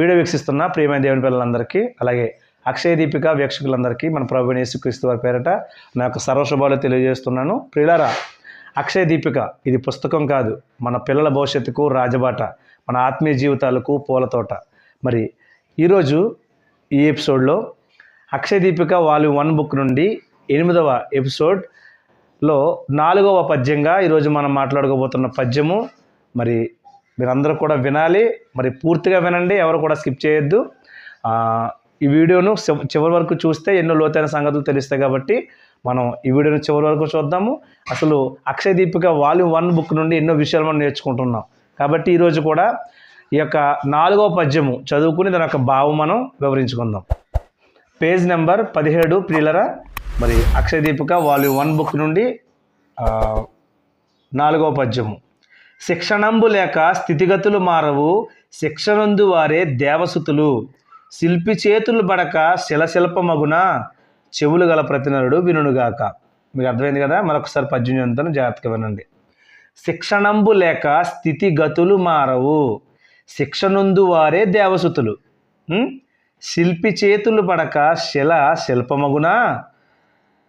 Video వీక్షిస్తున్న ప్రియమైన దేవుని పిల్లలందరికీ అలాగే అక్షయ దీపిక వీక్షకులందరికీ మన ప్రభు యేసుక్రీస్తు వారి పేరట నా యొక్క సర్వశుభాలు తెలియజేస్తున్నాను. ప్రియులారా అక్షయ దీపిక ఇది పుస్తకం కాదు. మన పిల్లల భవిష్యత్తుకు రాజబాట మన ఆత్మీయ జీవితాలకు పూలతోట మరి ఈరోజు ఈ ఎపిసోడ్లో Akshaya Deepika volume one book నుండి ఎనిమిదవ ఎపిసోడ్లో నాలుగవ పద్యంగా ఈరోజు మనం మాట్లాడుకోబోతున్న పద్యము. మరి మీరందరూ కూడా వినాలి. మరి పూర్తిగా వినండి ఎవరు కూడా స్కిప్ చేయొద్దు. ఈ వీడియోను చివరి వరకు చూస్తే ఎన్నో లోతైన సంగతులు తెలుస్తాయి కాబట్టి మనం ఈ వీడియోను చివరి వరకు చూద్దాము. అసలు Akshaya Deepika volume one book నుండి ఎన్నో విషయాలు మనం నేర్చుకుంటున్నాం. కాబట్టి ఈరోజు కూడా ఈ యొక్క నాలుగవ పద్యము చదువుకుని దాని యొక్క భావం మనం వివరించుకుందాం. పేజ్ నెంబర్ పదిహేడు ప్రియులరా. మరి Akshaya Deepika volume one book నుండి నాలుగో నాలుగవ పద్యము. శిక్షణంబు లేక స్థితిగతులు మారవు శిక్షణందు వారే దేవసుతులు. శిల్పి చేతులు బడక శిలశిల్పమగున చెవులు గల ప్రతినరుడు వినుగాక మీకు అర్థమైంది కదా? మరొకసారి పద్యం చెందుతాను జాగ్రత్తగా వినండి. శిక్షణంబు లేక స్థితిగతులు మారవు శిక్షణందు వారే దేవసుతులు. శిల్పి చేతులు పడక శిల శిల్పమగునా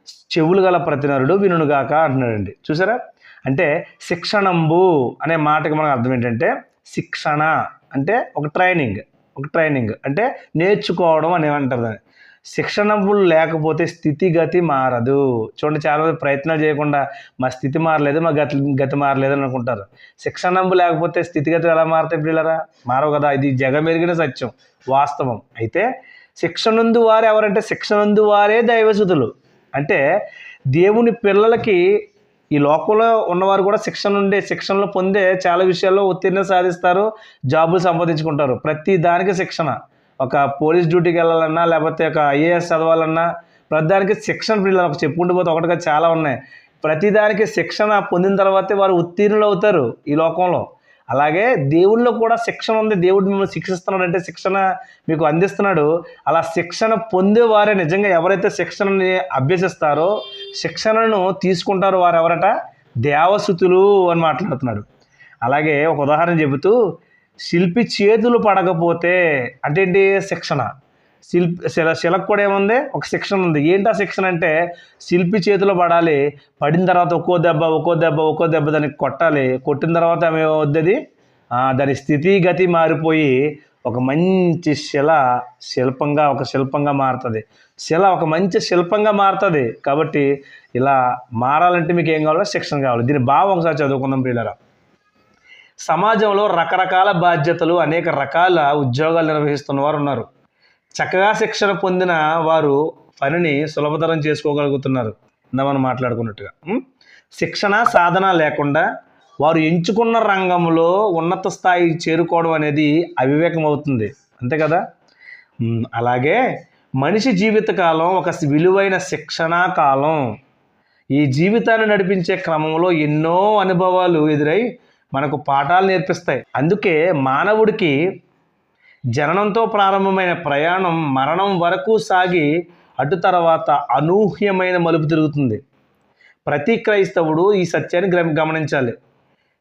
చెవులు గల ప్రతినరుడు వినుగాక అంటున్నాడండి. చూసారా? అంటే శిక్షణంబు అనే మాటకి మనకు అర్థం ఏంటంటే శిక్షణ. అంటే ఒక ట్రైనింగ్ ఒక ట్రైనింగ్. అంటే నేర్చుకోవడం అని అంటారు దాన్ని. శిక్షణబులు లేకపోతే స్థితిగతి మారదు. చూడండి చాలామంది ప్రయత్నాలు చేయకుండా మా స్థితి మారలేదు మా గతి గతి మారలేదు అని అనుకుంటారు. శిక్షణంబు లేకపోతే స్థితిగతి ఎలా మారుతాయి పిల్లరా మారవు కదా ఇది జగమెరిగిన సత్యం వాస్తవం. అయితే శిక్షణందు వారు ఎవరంటే శిక్షణందు వారే దైవసుతులు అంటే దేవుని పిల్లలకి ఈ లోకంలో ఉన్నవారు కూడా శిక్షణ ఉండే శిక్షణలో పొందే చాలా విషయాల్లో ఉత్తీర్ణ సాధిస్తారు జాబులు సంపాదించుకుంటారు. ప్రతి దానికి శిక్షణ. ఒక పోలీస్ డ్యూటీకి వెళ్ళాలన్నా లేకపోతే ఒక ఐఏఎస్ చదవాలన్నా ప్రతి దానికి శిక్షణ పిల్లలు ఒక చెప్పుకుంటూ పోతే ఒకటిగా చాలా ఉన్నాయి. ప్రతిదానికి శిక్షణ పొందిన తర్వాతే వారు ఉత్తీర్ణులు అవుతారు ఈ లోకంలో. అలాగే దేవుల్లో కూడా శిక్షణ ఉంది. దేవుడు మిమ్మల్ని శిక్షిస్తున్నాడు అంటే శిక్షణ మీకు అందిస్తున్నాడు. అలా శిక్షణ పొందేవారే నిజంగా ఎవరైతే శిక్షణని అభ్యసిస్తారో శిక్షణను తీసుకుంటారో వారు ఎవరట దేవసుతులు అని మాట్లాడుతున్నాడు. అలాగే ఒక ఉదాహరణ చెబుతూ శిల్పి చేతులు పడకపోతే అంటే ఏంటి? శిక్షణ. శిల్పి శిల శిలకు కూడా ఏముంది? ఒక శిక్షణ ఉంది. ఏంటి ఆ శిక్షణ అంటే శిల్పి చేతిలో పడాలి పడిన తర్వాత ఒక్కో దెబ్బ ఒక్కో దెబ్బ ఒక్కో దెబ్బ దానికి కొట్టాలి. కొట్టిన తర్వాత ఆమె వద్దది దాని స్థితి గతి మారిపోయి ఒక మంచి శిల శిల్పంగా ఒక శిల్పంగా మారుతుంది. శిల ఒక మంచి శిల్పంగా మారుతుంది కాబట్టి ఇలా మారాలంటే మీకు ఏం కావాలో శిక్షణ కావాలి. దీని భావం ఒకసారి చదువుకుందాం పిల్లరా సమాజంలో రకరకాల బాధ్యతలు అనేక రకాల ఉద్యోగాలు నిర్వహిస్తున్న వారు ఉన్నారు. చక్కగా శిక్షణ పొందిన వారు పనిని సులభతరం చేసుకోగలుగుతున్నారు. ఇందా మనం మాట్లాడుకున్నట్టుగా. శిక్షణ సాధన లేకుండా వారు ఎంచుకున్న రంగంలో ఉన్నత స్థాయి చేరుకోవడం అనేది అవివేకం అవుతుంది అంతే కదా? అలాగే మనిషి జీవితకాలం ఒక విలువైన శిక్షణా కాలం. ఈ జీవితాన్ని నడిపించే క్రమంలో ఎన్నో అనుభవాలు ఎదురై మనకు పాఠాలు నేర్పిస్తాయి. అందుకే మానవుడికి జననంతో ప్రారంభమైన ప్రయాణం మరణం వరకు సాగి అటు తర్వాత అనూహ్యమైన మలుపు తిరుగుతుంది. ప్రతి క్రైస్తవుడు ఈ సత్యాన్ని గమనించాలి.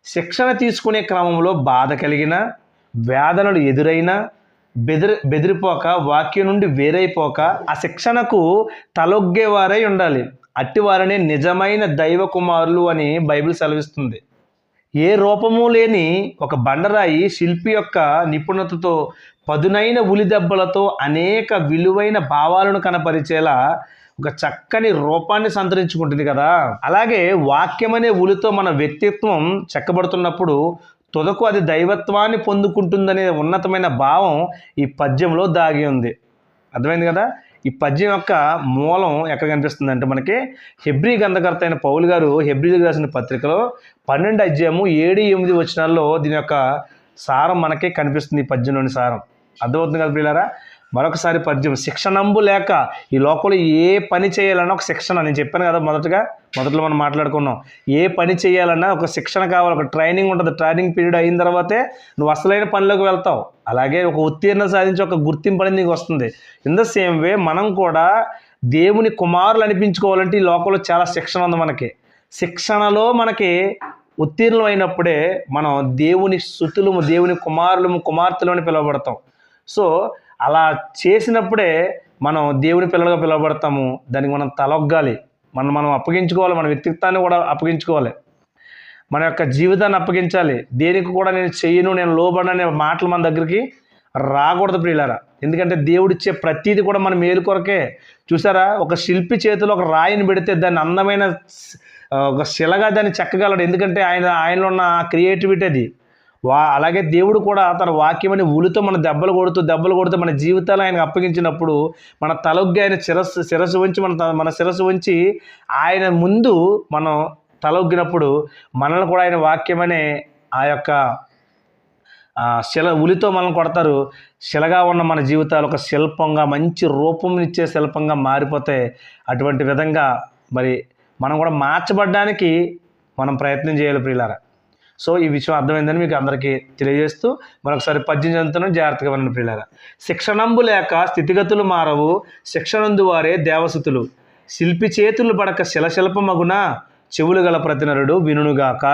శిక్షణ తీసుకునే క్రమంలో బాధ కలిగిన వేదనలు ఎదురైనా బెదిరి బెదిరిపోక వాక్యం నుండి వేరైపోక ఆ శిక్షణకు తలొగ్గేవారై ఉండాలి. అట్టివారనే నిజమైన దైవ కుమారులు అని బైబిల్ సెలవిస్తుంది. ఏ రూపము లేని ఒక బండరాయి శిల్పి యొక్క నిపుణతతో పదునైన ఉలి దెబ్బలతో అనేక విలువైన భావాలను కనపరిచేలా ఒక చక్కని రూపాన్ని సంతరించుకుంటుంది కదా. అలాగే వాక్యం అనే ఉలితో మన వ్యక్తిత్వం చెక్కబడుతున్నప్పుడు తుదకు అది దైవత్వాన్ని పొందుకుంటుందనే ఉన్నతమైన భావం ఈ పద్యంలో దాగి ఉంది. అర్థమైంది కదా? ఈ పద్యం యొక్క మూలం ఎక్కడ కనిపిస్తుంది అంటే మనకి హెబ్రీ గంధకర్త అయిన పౌలు గారు హెబ్రిలకు రాసిన పత్రికలో పన్నెండు అధ్యాయము ఏడు ఎనిమిది వచనాల్లో దీని యొక్క సారం మనకి కనిపిస్తుంది ఈ పద్యంలోని సారం. అర్థమవుతుంది కదా పిల్లరా మరొకసారి పద్యం శిక్షణంబు లేక ఈ లోకంలో ఏ పని చేయాలన్నా ఒక శిక్షణ. నేను చెప్పాను కదా మొదటగా మొదట్లో మనం మాట్లాడుకున్నాం. ఏ పని చేయాలన్నా ఒక శిక్షణ కావాలి ఒక ట్రైనింగ్ ఉంటుంది. ట్రైనింగ్ పీరియడ్ అయిన తర్వాతే నువ్వు అసలైన పనిలోకి వెళ్తావు. అలాగే ఒక ఉత్తీర్ణ సాధించి ఒక గుర్తింపు అనేది నీకు వస్తుంది. ఇన్ ద సేమ్ వే మనం కూడా దేవుని కుమారులు అనిపించుకోవాలంటే ఈ లోకంలో చాలా శిక్షణ ఉంది మనకి. శిక్షణలో మనకి ఉత్తీర్ణం అయినప్పుడే మనం దేవుని శృతులము దేవుని కుమారులము కుమార్తెలు అని పిలువబడతాం. సో అలా చేసినప్పుడే మనం దేవుని పిల్లలుగా పిలువబడతాము. దానికి మనం తలొగ్గాలి. మనం మనం అప్పగించుకోవాలి. మన వ్యక్తిత్వాన్ని కూడా అప్పగించుకోవాలి. మన యొక్క జీవితాన్ని అప్పగించాలి. దేనికి కూడా నేను చెయ్యను నేను లోబడను అనే మాటలు మన దగ్గరికి రాకూడదు ప్రియులారా. ఎందుకంటే దేవుడిచ్చే ప్రతీది కూడా మన మేలు కొరకే. చూసారా? ఒక శిల్పి చేతిలో ఒక రాయిని పెడితే దాన్ని అందమైన ఒక శిలగా దాన్ని చెక్కగలడు. ఎందుకంటే ఆయన ఆయనలో ఉన్న క్రియేటివిటీ అది. వా అలాగే దేవుడు కూడా తన వాక్యమని ఉలితో మన దెబ్బలు కొడుతూ దెబ్బలు కొడుతూ మన జీవితాలు ఆయనకు అప్పగించినప్పుడు మన తలొగ్గి ఆయన శిరస్సు శిరస్సు ఉంచి మన మన శిరస్సు ఉంచి ఆయన ముందు మనం తలొగ్గినప్పుడు మనల్ని కూడా ఆయన వాక్యమనే ఆ యొక్క శిల ఉలితో మనం కొడతారు. శిలగా ఉన్న మన జీవితాలు ఒక శిల్పంగా మంచి రూపం ఇచ్చే శిల్పంగా మారిపోతే అటువంటి విధంగా మరి మనం కూడా మార్చబడ్డానికి మనం ప్రయత్నం చేయాలి ప్రియులారా. సో ఈ విషయం అర్థమైందని మీకు అందరికీ తెలియజేస్తూ మరొకసారి పద్యం చదువుతున్నాను జాగ్రత్తగా వినండి పిల్లల శిక్షణంబు లేక స్థితిగతులు మారవు శిక్షణందు వారే దేవసుతులు శిల్పి చేతులు పడక శిలశిల్పమగున చెవులు గల ప్రతినరుడు వినుగాక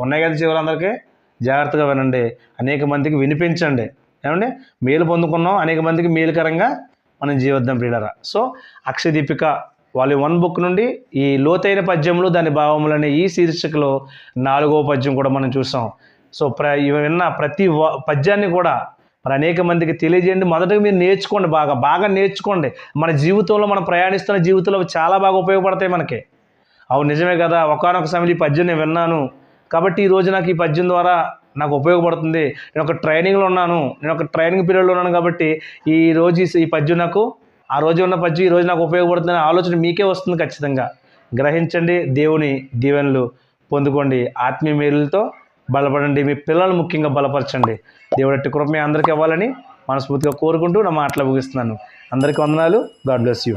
ఉన్నాయి కదా చెవులు అందరికీ? జాగ్రత్తగా వినండి. అనేక మందికి వినిపించండి. ఏమండి? మేలు పొందుకున్నాం అనేక మందికి మేలుకరంగా మనం జీవిద్దాం ప్రియులరా. సో అక్షయ వాళ్ళ వన్ బుక్ నుండి ఈ లోతైన పద్యములు దాని భావములు అనే ఈ శీర్షికలో నాలుగో పద్యం కూడా మనం చూసాం. సో ప్ర ఇవి విన్న ప్రతి పద్యాన్ని కూడా మరి అనేక మందికి తెలియజేయండి. మొదటగా మీరు నేర్చుకోండి బాగా బాగా నేర్చుకోండి. మన జీవితంలో మనం ప్రయాణిస్తున్న జీవితంలో చాలా బాగా ఉపయోగపడతాయి మనకి. అవును నిజమే కదా. ఒకనొక సమయంలో ఈ పద్యం నేను విన్నాను. కాబట్టి ఈ రోజు నాకు ఈ పద్యం ద్వారా నాకు ఉపయోగపడుతుంది. నేను ఒక ట్రైనింగ్లో ఉన్నాను. నేను ఒక ట్రైనింగ్ పీరియడ్లో ఉన్నాను కాబట్టి ఈ ఈ పద్యం నాకు ఆ రోజు ఉన్న పచ్చి ఈ రోజు నాకు ఉపయోగపడుతుందనే ఆలోచన మీకే వస్తుంది ఖచ్చితంగా. గ్రహించండి దేవుని దీవెనలు పొందుకోండి. ఆత్మీయ మేలులతో బలపడండి. మీ పిల్లలు ముఖ్యంగా బలపరచండి. దేవుడి కృప మీ అందరికీ ఇవ్వాలని మనస్ఫూర్తిగా కోరుకుంటూ నా మాటలు ముగిస్తున్నాను. అందరికీ వందనాలు. God bless you.